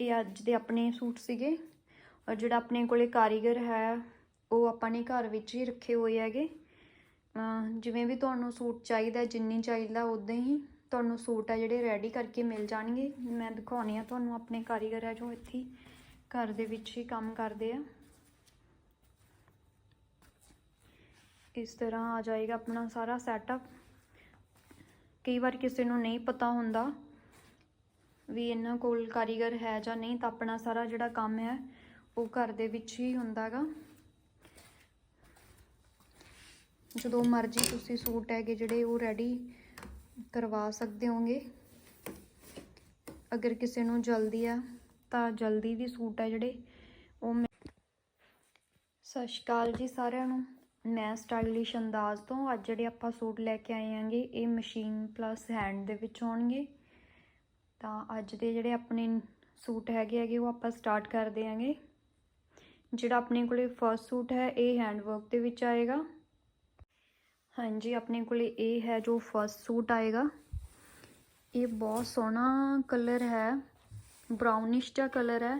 ਇਹ ਅੱਜ ਦੇ ਆਪਣੇ ਸੂਟ ਸੀਗੇ। ਔਰ ਜਿਹੜਾ ਆਪਣੇ ਕੋਲੇ ਕਾਰੀਗਰ ਹੈ, ਉਹ ਆਪਾਂ ਨੇ ਘਰ ਵਿੱਚ ਹੀ ਰੱਖੇ ਹੋਏ ਹੈਗੇ। ਜਿਵੇਂ ਵੀ ਤੁਹਾਨੂੰ ਸੂਟ ਚਾਹੀਦਾ, ਜਿੰਨੀ ਚਾਹੀਦਾ ਉਦਾਂ ਹੀ ਤੁਹਾਨੂੰ ਸੂਟ ਆ ਜਿਹੜੇ ਰੈਡੀ ਕਰਕੇ ਮਿਲ ਜਾਣਗੇ। ਮੈਂ ਦਿਖਾਉਣੀ ਆ ਤੁਹਾਨੂੰ ਆਪਣੇ ਕਾਰੀਗਰ ਹੈ ਜੋ ਇੱਥੇ ਘਰ ਦੇ ਵਿੱਚ ਹੀ ਕੰਮ ਕਰਦੇ ਆ। ਇਸ ਤਰ੍ਹਾਂ ਆ ਜਾਏਗਾ ਆਪਣਾ ਸਾਰਾ ਸੈਟਅਪ ਕਈ ਵਾਰ ਕਿਸੇ ਨੂੰ ਨਹੀਂ ਪਤਾ ਹੁੰਦਾ। ਵੀ ਇਹਨਾਂ ਕੋਲ ਕਾਰੀਗਰ ਹੈ ਜਾਂ ਨਹੀਂ ਤਾਂ ਆਪਣਾ ਸਾਰਾ ਜਿਹੜਾ ਕੰਮ ਹੈ ਉਹ ਘਰ ਦੇ ਵਿੱਚ ਹੀ ਹੁੰਦਾਗਾ। ਜਦੋਂ ਮਰਜ਼ੀ ਤੁਸੀਂ ਸੂਟ ਹੈਗੇ ਜਿਹੜੇ ਉਹ ਰੈਡੀ ਕਰਵਾ ਸਕਦੇ ਹੋਗੇ। ਅਗਰ ਕਿਸੇ ਨੂੰ ਜਲਦੀ ਆ ਤਾਂ ਜਲਦੀ ਵੀ ਸੂਟ ਹੈ ਜਿਹੜੇ ਉਹ ਮਿਲ- ਸਤਿ ਸ਼੍ਰੀ ਅਕਾਲ ਜੀ ਸਾਰਿਆਂ ਨੂੰ। ਮੈਂ ਸਟਾਈਲਿਸ਼ ਅੰਦਾਜ਼ ਤੋਂ ਅੱਜ ਜਿਹੜੇ ਆਪਾਂ ਸੂਟ ਲੈ ਕੇ ਆਏ ਆਂਗੇ, ਇਹ ਮਸ਼ੀਨ ਪਲੱਸ ਹੈਂਡ ਦੇ ਵਿੱਚ ਹੋਣਗੇ ਤਾਂ ਅੱਜ ਦੇ ਜਿਹੜੇ ਆਪਣੇ ਸੂਟ ਹੈਗੇ ਹੈਗੇ, ਉਹ ਆਪਾਂ ਸਟਾਰਟ ਕਰਦੇ ਆਂਗੇ ਜਿਹੜਾ ਆਪਣੇ ਕੋਲੇ ਫਰਸਟ ਸੂਟ ਹੈ, ਇਹ ਹੈਂਡ ਵਰਕ ਦੇ ਵਿੱਚ ਆਏਗਾ। ਹਾਂਜੀ, ਆਪਣੇ ਕੋਲੇ ਇਹ ਹੈ ਜੋ ਫਰਸਟ ਸੂਟ ਆਏਗਾ। ਇਹ ਬਹੁਤ ਸੋਹਣਾ ਕਲਰ ਹੈ ਬਰਾਊਨਿਸ਼ ਜਿਹਾ ਕਲਰ ਹੈ।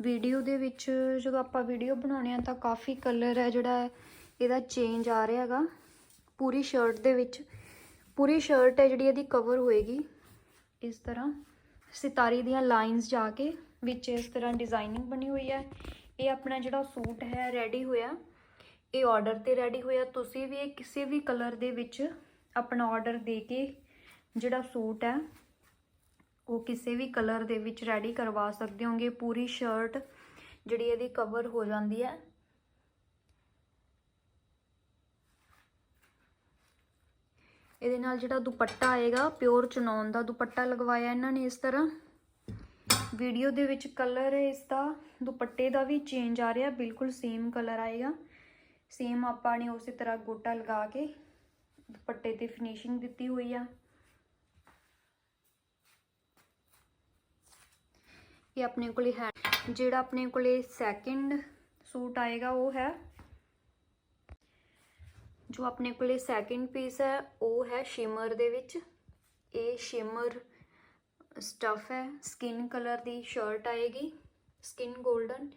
ਵੀਡੀਓ ਦੇ ਵਿੱਚ ਜਦੋਂ ਆਪਾਂ ਵੀਡੀਓ ਬਣਾਉਣੇ ਆ, ਤਾਂ ਕਾਫੀ ਕਲਰ ਹੈ ਜਿਹੜਾ ਇਹਦਾ ਚੇਂਜ ਆ ਰਿਹਾ ਹੈਗਾ। ਪੂਰੀ ਸ਼ਰਟ ਦੇ ਵਿੱਚ, ਪੂਰੀ ਸ਼ਰਟ ਹੈ ਜਿਹੜੀ ਇਹਦੀ ਕਵਰ ਹੋਏਗੀ। ਇਸ ਤਰ੍ਹਾਂ ਸਿਤਾਰੀ ਦੀਆਂ ਲਾਈਨਸ ਜਾ ਕੇ ਵਿੱਚ ਇਸ ਤਰ੍ਹਾਂ ਡਿਜ਼ਾਈਨਿੰਗ ਬਣੀ ਹੋਈ ਹੈ। ਇਹ ਆਪਣਾ ਜਿਹੜਾ ਸੂਟ ਹੈ ਰੈਡੀ ਹੋਇਆ। ਇਹ ਆਰਡਰ ਤੇ ਰੈਡੀ ਹੋਇਆ। ਤੁਸੀਂ ਵੀ ਇਹ ਕਿਸੇ ਵੀ ਕਲਰ ਦੇ ਵਿੱਚ ਆਪਣਾ ਆਰਡਰ ਦੇ ਕੇ ਜਿਹੜਾ ਸੂਟ ਹੈ, ਉਹ ਕਿਸੇ ਵੀ ਕਲਰ ਦੇ ਵਿੱਚ ਰੈਡੀ ਕਰਵਾ ਸਕਦੇ ਹੋਗੇ। ਪੂਰੀ ਸ਼ਰਟ ਜਿਹੜੀ ਇਹਦੀ ਕਵਰ ਹੋ ਜਾਂਦੀ ਹੈ। ਇਹਦੇ ਨਾਲ ਜਿਹੜਾ ਦੁਪੱਟਾ ਆਏਗਾ ਪਿਓਰ ਚਨੌਨ ਦਾ ਦੁਪੱਟਾ ਲਗਵਾਇਆ ਇਹਨਾਂ ਨੇ ਇਸ ਤਰ੍ਹਾਂ। ਵੀਡੀਓ ਦੇ ਵਿੱਚ ਕਲਰ ਇਸ ਦਾ, ਦੁਪੱਟੇ ਦਾ ਵੀ ਚੇਂਜ ਆ ਰਿਹਾ, ਬਿਲਕੁਲ ਸੇਮ ਕਲਰ ਆਏਗਾ। ਸੇਮ ਆਪਾਂ ਨੇ ਉਸੇ ਤਰ੍ਹਾਂ ਗੋਟਾ ਲਗਾ ਕੇ ਦੁਪੱਟੇ ਤੇ ਫਿਨਿਸ਼ਿੰਗ ਦਿੱਤੀ ਹੋਈ ਆ। ਇਹ ਆਪਣੇ ਕੋਲੇ ਹੈ ਜਿਹੜਾ ਆਪਣੇ ਕੋਲੇ ਸੈਕਿੰਡ ਸੂਟ ਆਏਗਾ, ਉਹ ਹੈ ਜੋ ਆਪਣੇ ਕੋਲੇ ਸੈਕਿੰਡ ਪੀਸ ਹੈ, ਉਹ ਹੈ ਸ਼ਿਮਰ ਦੇ ਵਿੱਚ। ਇਹ ਸ਼ਿਮਰ ਸਟਫ ਹੈ। ਸਕਿਨ ਕਲਰ ਦੀ ਸ਼ਰਟ ਆਏਗੀ। ਸਕਿਨ 골ਡਨ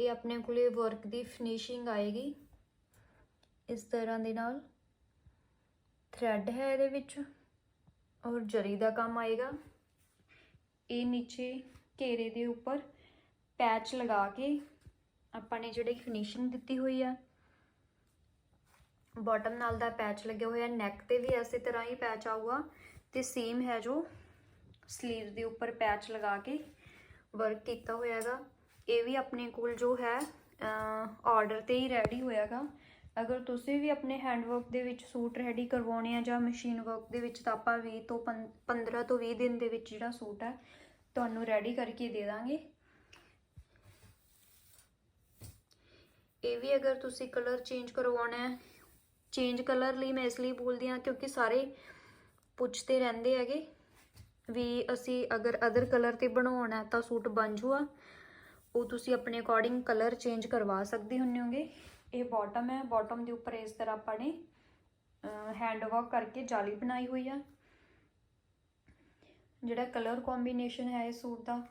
ਇਹ ਆਪਣੇ ਕੋਲੇ ਵਰਕ ਦੀ ਫਿਨਿਸ਼ਿੰਗ ਆਏਗੀ। ਇਸ ਤਰ੍ਹਾਂ ਦੇ ਨਾਲ ਥ੍ਰੈਡ ਹੈ ਇਹਦੇ ਵਿੱਚ ਔਰ ਜਰੀ ਦਾ ਕੰਮ ਆਏਗਾ। ਇਹ ਨੀਚੇ ਘੇਰੇ ਦੇ ਉੱਪਰ ਪੈਚ ਲਗਾ ਕੇ ਆਪਾਂ ਨੇ ਜਿਹੜੀ ਫਿਨਿਸ਼ਿੰਗ ਦਿੱਤੀ ਹੋਈ ਆ ਬਾਟਮ ਨਾਲ ਦਾ ਪੈਚ ਲੱਗਿਆ ਹੋਇਆ, ਨੈਕ ਤੇ ਵੀ ਐਸੇ ਤਰ੍ਹਾਂ ਹੀ ਪੈਚ ਆਊਗਾ ਤੇ ਸੇਮ ਹੈ ਜੋ ਸਲੀਵ ਦੇ ਉੱਪਰ ਪੈਚ ਲਗਾ ਕੇ ਵਰਕ ਕੀਤਾ ਹੋਇਆ ਹੈਗਾ। ਇਹ ਵੀ ਆਪਣੇ ਕੋਲ ਜੋ ਹੈ ਆਰਡਰ ਤੇ ਹੀ ਰੈਡੀ ਹੋਇਆਗਾ ਅਗਰ ਤੁਸੀਂ ਵੀ ਆਪਣੇ ਹੈਂਡਵਰਕ ਦੇ ਵਿੱਚ ਸੂਟ ਰੈਡੀ ਕਰਵਾਉਣੇ ਆ ਜਾਂ ਮਸ਼ੀਨ ਵਰਕ ਦੇ ਵਿੱਚ, ਤਾਂ ਆਪਾਂ 20 ਤੋਂ 15 ਤੋਂ 20 ਦਿਨ ਦੇ ਵਿੱਚ ਜਿਹੜਾ ਸੂਟ ਹੈ, ਤੁਹਾਨੂੰ ਰੈਡੀ ਕਰਕੇ ਦੇ ਦਾਂਗੇ। ਇਹ ਵੀ ਅਗਰ ਤੁਸੀਂ ਕਲਰ ਚੇਂਜ ਕਰਵਾਉਣਾ ਹੈ ਚੇਂਜ ਕਲਰ ਲਈ ਮੈਂ ਇਸ ਲਈ ਬੋਲਦੀ ਹਾਂ ਕਿਉਂਕਿ ਸਾਰੇ ਪੁੱਛਦੇ ਰਹਿੰਦੇ ਹੈਗੇ ਵੀ ਅਸੀਂ ਅਗਰ ਅਦਰ ਕਲਰ ਤੇ ਬਣਾਉਣਾ ਹੈ ਤਾਂ ਸੂਟ ਬਣ ਜੂਆ। ਉਹ ਤੁਸੀਂ ਆਪਣੇ ਅਕੋਰਡਿੰਗ ਕਲਰ ਚੇਂਜ ਕਰਵਾ ਸਕਦੇ ਹੁੰਨੇ ਹੋਗੇ। ਇਹ ਬਾਟਮ ਹੈ। ਬਾਟਮ ਦੇ ਉੱਪਰ ਇਸ ਤਰ੍ਹਾਂ ਆਪਾਂ ਨੇ ਹੈਂਡ ਵਰਕ ਕਰਕੇ ਜਾਲੀ ਬਣਾਈ ਹੋਈ ਆ। ਜਿਹੜਾ ਕਲਰ ਕੰਬੀਨੇਸ਼ਨ ਹੈ ਇਸ ਸੂਟ ਦਾ,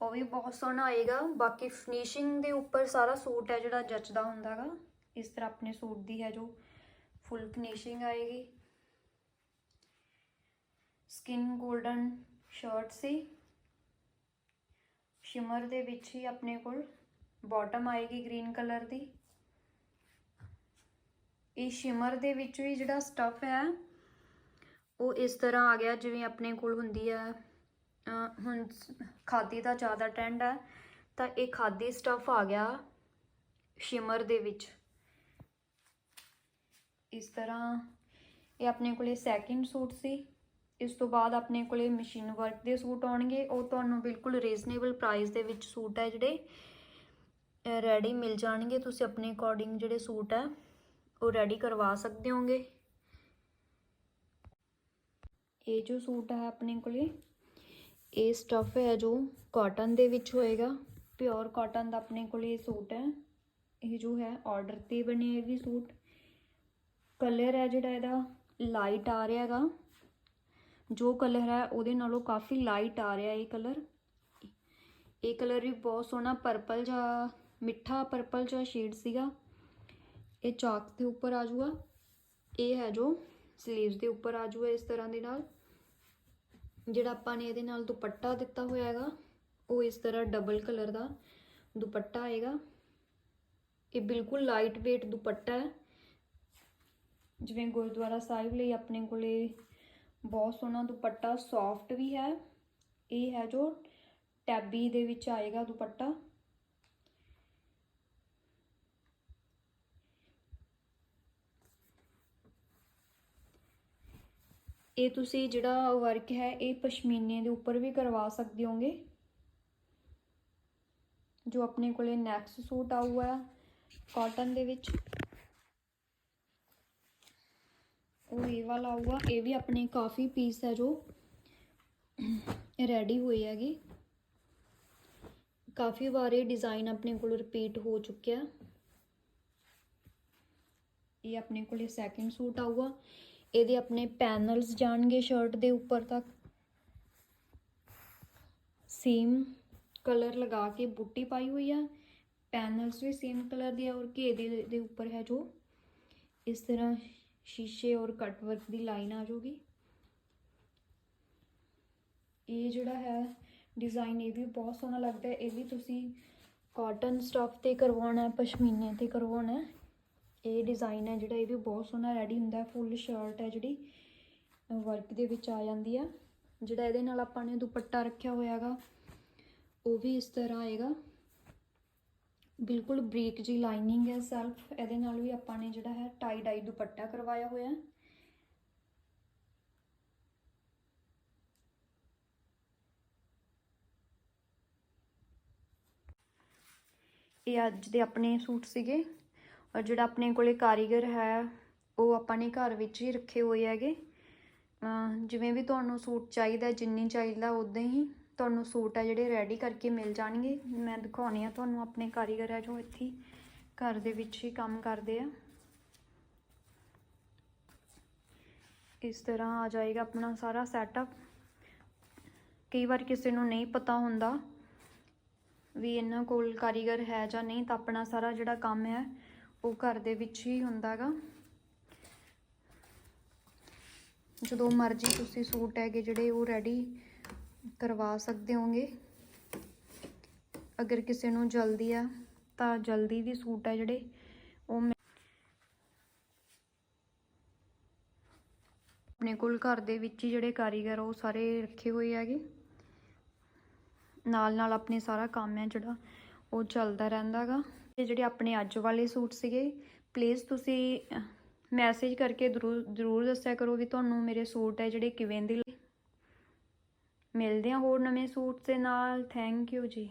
ਉਹ ਵੀ ਬਹੁਤ ਸੋਹਣਾ ਆਏਗਾ। ਬਾਕੀ ਫਿਨਿਸ਼ਿੰਗ ਦੇ ਉੱਪਰ ਸਾਰਾ ਸੂਟ ਹੈ ਜਿਹੜਾ ਜੱਚਦਾ ਹੁੰਦਾਗਾ ਇਸ ਤਰ੍ਹਾਂ ਆਪਣੇ ਸੂਟ ਦੀ ਹੈ ਜੋ ਫੁੱਲ ਫਿਨਿਸ਼ਿੰਗ ਆਏਗੀ। ਸਕਿਨ 골ਡਨ ਸ਼ਰਟ ਸੀ। ਸ਼ਿਮਰ ਦੇ ਵਿੱਚ ਹੀ ਆਪਣੇ ਕੋਲ ਬਾਟਮ ਆਏਗੀ ਗ੍ਰੀਨ ਕਲਰ ਦੀ। ਇਹ ਸ਼ਿਮਰ ਦੇ ਵਿੱਚ ਵੀ ਜਿਹੜਾ ਸਟਫ ਹੈ, ਉਹ ਇਸ ਤਰ੍ਹਾਂ ਆ ਗਿਆ ਜਿਵੇਂ ਆਪਣੇ ਕੋਲ ਹੁੰਦੀ ਹੈ ਹੁਣ ਖਾਦੀ ਦਾ ਜ਼ਿਆਦਾ ਟ੍ਰੈਂਡ ਹੈ, ਤਾਂ ਇਹ ਖਾਦੀ ਸਟਫ ਆ ਗਿਆ ਸ਼ਿਮਰ ਦੇ ਵਿੱਚ। ਇਸ ਤਰ੍ਹਾਂ ਇਹ ਆਪਣੇ ਕੋਲੇ ਸੈਕਿੰਡ ਸੂਟ ਸੀ। ਇਸ ਤੋਂ ਬਾਅਦ ਆਪਣੇ ਕੋਲੇ ਮਸ਼ੀਨ ਵਰਕ ਦੇ ਸੂਟ ਆਉਣਗੇ। ਉਹ ਤੁਹਾਨੂੰ ਬਿਲਕੁਲ ਰੀਜ਼ਨੇਬਲ ਪ੍ਰਾਈਸ ਦੇ ਵਿੱਚ ਸੂਟ ਹੈ ਜਿਹੜੇ। ਰੈਡੀ ਮਿਲ ਜਾਣਗੇ। ਤੁਸੀਂ ਆਪਣੇ ਅਕੋਰਡਿੰਗ ਜਿਹੜੇ ਸੂਟ ਹੈ, ਉਹ ਰੈਡੀ ਕਰਵਾ ਸਕਦੇ ਹੋਗੇ। ਇਹ ਜੋ ਸੂਟ ਹੈ ਆਪਣੇ ਕੋਲੇ, ਇਹ ਸਟਫ ਹੈ ਜੋ ਕਾਟਨ ਦੇ ਵਿੱਚ ਹੋਏਗਾ। ਪਿਓਰ ਕਾਟਨ ਦਾ ਆਪਣੇ ਕੋਲੇ ਇਹ ਸੂਟ ਹੈ। ਇਹ ਜੋ ਹੈ ਆਰਡਰ ਤੇ ਬਣੇ ਇਹ ਵੀ ਸੂਟ ਕਲਰ ਹੈ ਜਿਹੜਾ ਇਹਦਾ ਲਾਈਟ ਆ ਰਿਹਾ ਹੈਗਾ। ਜੋ ਕਲਰ ਹੈ ਉਹਦੇ ਨਾਲੋਂ ਕਾਫੀ ਲਾਈਟ ਆ ਰਿਹਾ ਇਹ ਕਲਰ। ਇਹ ਕਲਰ ਵੀ ਬਹੁਤ ਸੋਹਣਾ ਪਰਪਲ ਜਿਹਾ, ਮਿੱਠਾ ਪਰਪਲ ਜਿਹਾ ਸ਼ੇਡ ਸੀਗਾ। ਇਹ ਚਾਕ ਦੇ ਉੱਪਰ ਆ ਜਾਊਗਾ ਇਹ ਹੈ ਜੋ ਸਲੀਵਸ ਦੇ ਉੱਪਰ ਆ ਜਾਊਗਾ ਇਸ ਤਰ੍ਹਾਂ ਦੇ ਨਾਲ। ਜਿਹੜਾ ਆਪਾਂ ਨੇ ਇਹਦੇ ਨਾਲ ਦੁਪੱਟਾ ਦਿੱਤਾ ਹੋਇਆ ਹੈਗਾ, ਉਹ ਇਸ ਤਰ੍ਹਾਂ ਡਬਲ ਕਲਰ ਦਾ ਦੁਪੱਟਾ ਆਏਗਾ ਇਹ ਬਿਲਕੁਲ ਲਾਈਟ weight ਦੁਪੱਟਾ ਹੈ। ਜਿਵੇਂ ਗੁਰਦੁਆਰਾ ਸਾਹਿਬ ਲਈ ਆਪਣੇ ਕੋਲੇ ਬਹੁਤ ਸੋਹਣਾ ਦੁਪੱਟਾ ਸੌਫਟ ਵੀ ਹੈ। ਇਹ ਹੈ ਜੋ ਟੈਬੀ ਦੇ ਵਿੱਚ ਆਏਗਾ ਦੁਪੱਟਾ। ਇਹ ਤੁਸੀਂ ਜਿਹੜਾ ਵਰਕ ਹੈ, ਇਹ ਪਸ਼ਮੀਨੇ ਦੇ ਉੱਪਰ ਵੀ ਕਰਵਾ ਸਕਦੇ ਹੋਗੇ। ਜੋ ਆਪਣੇ ਕੋਲੇ ਨੈਕਸ ਸੂਟ ਆਊਗਾ ਕਾਟਨ ਦੇ ਵਿੱਚ। ਉਹ ਇਹ ਵਾਲਾ ਆਊਗਾ। ਇਹ ਵੀ ਆਪਣੇ ਕਾਫੀ ਪੀਸ ਹੈ ਜੋ ਰੈਡੀ ਹੋਏ ਹੈਗੇ। ਕਾਫੀ ਵਾਰ ਇਹ ਡਿਜ਼ਾਈਨ ਆਪਣੇ ਕੋਲ ਰਿਪੀਟ ਹੋ ਚੁੱਕਿਆ ਇਹ ਆਪਣੇ ਕੋਲੇ ਸੈਕਿੰਡ ਸੂਟ ਆਊਗਾ। ਇਹਦੇ ਆਪਣੇ ਪੈਨਲਸ ਜਾਣਗੇ ਸ਼ਰਟ ਦੇ ਉੱਪਰ ਤੱਕ। ਸੇਮ ਕਲਰ ਲਗਾ ਕੇ ਬੁੱਟੀ ਪਾਈ ਹੋਈ ਆ। ਪੈਨਲਸ ਵੀ ਸੇਮ ਕਲਰ ਦੀ ਆ ਔਰ ਘੇ ਦੇ ਉੱਪਰ ਹੈ ਜੋ। ਇਸ ਤਰ੍ਹਾਂ ਸ਼ੀਸ਼ੇ ਔਰ ਕਟ ਵਰਕ ਦੀ ਲਾਈਨ ਆ ਜਾਊਗੀ। ਇਹ ਜਿਹੜਾ ਹੈ ਡਿਜ਼ਾਈਨ ਇਹ ਵੀ ਬਹੁਤ ਸੋਹਣਾ ਲੱਗਦਾ ਹੈ। ਇਹ ਵੀ ਤੁਸੀਂ ਕਾਟਨ ਸਟਫ ਤੇ ਕਰਵਾਉਣਾ ਹੈ, ਪਸ਼ਮੀਨੇ ਤੇ ਕਰਵਾਉਣਾ ਹੈ। ਇਹ ਡਿਜ਼ਾਈਨ ਹੈ ਜਿਹੜਾ, ਇਹ ਵੀ ਬਹੁਤ ਸੋਹਣਾ ਰੈਡੀ ਹੁੰਦਾ ਹੈ। ਫੁੱਲ ਸ਼ਰਟ ਹੈ ਜਿਹੜੀ ਵਰਕ ਦੇ ਵਿੱਚ ਆ ਜਾਂਦੀ ਆ ਜਿਹੜਾ ਇਹਦੇ ਨਾਲ ਆਪਾਂ ਨੇ ਦੁਪੱਟਾ ਰੱਖਿਆ ਹੋਇਆ ਹੈਗਾ, ਉਹ ਵੀ ਇਸ ਤਰ੍ਹਾਂ ਆਏਗਾ। ਬਿਲਕੁਲ ਬਰੀਕ ਜੀ ਲਾਈਨਿੰਗ ਹੈ ਸੈਲਫ, ਇਹਦੇ ਨਾਲ ਵੀ ਆਪਾਂ ਨੇ ਜਿਹੜਾ ਹੈ ਟਾਈ ਡਾਈ ਦੁਪੱਟਾ ਕਰਵਾਇਆ ਹੋਇਆ ਇਹ ਅੱਜ ਦੇ ਆਪਣੇ ਸੂਟ ਸੀਗੇ ਔਰ ਜਿਹੜਾ ਆਪਣੇ ਕੋਲੇ ਕਾਰੀਗਰ ਹੈ, ਉਹ ਆਪਾਂ ਨੇ ਘਰ ਵਿੱਚ ਹੀ ਰੱਖੇ ਹੋਏ ਹੈਗੇ। ਜਿਵੇਂ ਵੀ ਤੁਹਾਨੂੰ ਸੂਟ ਚਾਹੀਦਾ, ਜਿੰਨੀ ਚਾਹੀਦਾ ਉਦਾਂ ਹੀ ਤੁਹਾਨੂੰ ਸੂਟ ਆ ਜਿਹੜੇ ਰੈਡੀ ਕਰਕੇ ਮਿਲ ਜਾਣਗੇ। ਮੈਂ ਦਿਖਾਉਣੀ ਆ ਤੁਹਾਨੂੰ ਆਪਣੇ ਕਾਰੀਗਰ ਹੈ ਜੋ ਇੱਥੇ ਘਰ ਦੇ ਵਿੱਚ ਹੀ ਕੰਮ ਕਰਦੇ ਆ। ਇਸ ਤਰ੍ਹਾਂ ਆ ਜਾਏਗਾ ਆਪਣਾ ਸਾਰਾ ਸੈਟਅਪ ਕਈ ਵਾਰ ਕਿਸੇ ਨੂੰ ਨਹੀਂ ਪਤਾ ਹੁੰਦਾ ਵੀ ਇਹਨਾਂ ਕੋਲ ਕਾਰੀਗਰ ਹੈ ਜਾਂ ਨਹੀਂ, ਤਾਂ ਆਪਣਾ ਸਾਰਾ ਜਿਹੜਾ ਕੰਮ ਹੈ ਉਹ ਘਰ ਦੇ ਵਿੱਚ ਹੀ ਹੁੰਦਾਗਾ। ਜਦੋਂ ਮਰਜ਼ੀ ਤੁਸੀਂ ਸੂਟ ਹੈਗੇ ਜਿਹੜੇ ਉਹ ਰੈਡੀ ਕਰਵਾ ਸਕਦੇ ਹੋਗੇ। ਅਗਰ ਕਿਸੇ ਨੂੰ ਜਲਦੀ ਆ, ਤਾਂ ਜਲਦੀ ਵੀ ਸੂਟ ਹੈ ਜਿਹੜੇ, ਉਹ ਆਪਣੇ ਕੋਲ ਘਰ ਦੇ ਵਿੱਚ ਹੀ ਜਿਹੜੇ ਕਾਰੀਗਰ ਉਹ ਸਾਰੇ ਰੱਖੇ ਹੋਏ ਹੈਗੇ। ਨਾਲ ਨਾਲ ਆਪਣੇ ਸਾਰਾ ਕੰਮ ਹੈ ਜਿਹੜਾ, ਉਹ ਚੱਲਦਾ ਰਹਿੰਦਾਗਾ ਇਹ ਜਿਹੜੇ ਆਪਣੇ ਅੱਜ ਵਾਲੇ ਸੂਟ ਸੀਗੇ ਪਲੀਜ਼ ਤੁਸੀਂ ਮੈਸੇਜ ਕਰਕੇ ਜ਼ਰੂਰ ਜ਼ਰੂਰ ਦੱਸਿਆ ਕਰੋ ਵੀ ਤੁਹਾਨੂੰ ਮੇਰੇ ਸੂਟ ਹੈ ਜਿਹੜੇ ਕਿਵੇਂ ਦੇ ਮਿਲਦੇ ਹਾਂ ਹੋਰ ਨਵੇਂ ਸੂਟ ਦੇ ਨਾਲ। ਥੈਂਕ ਯੂ ਜੀ।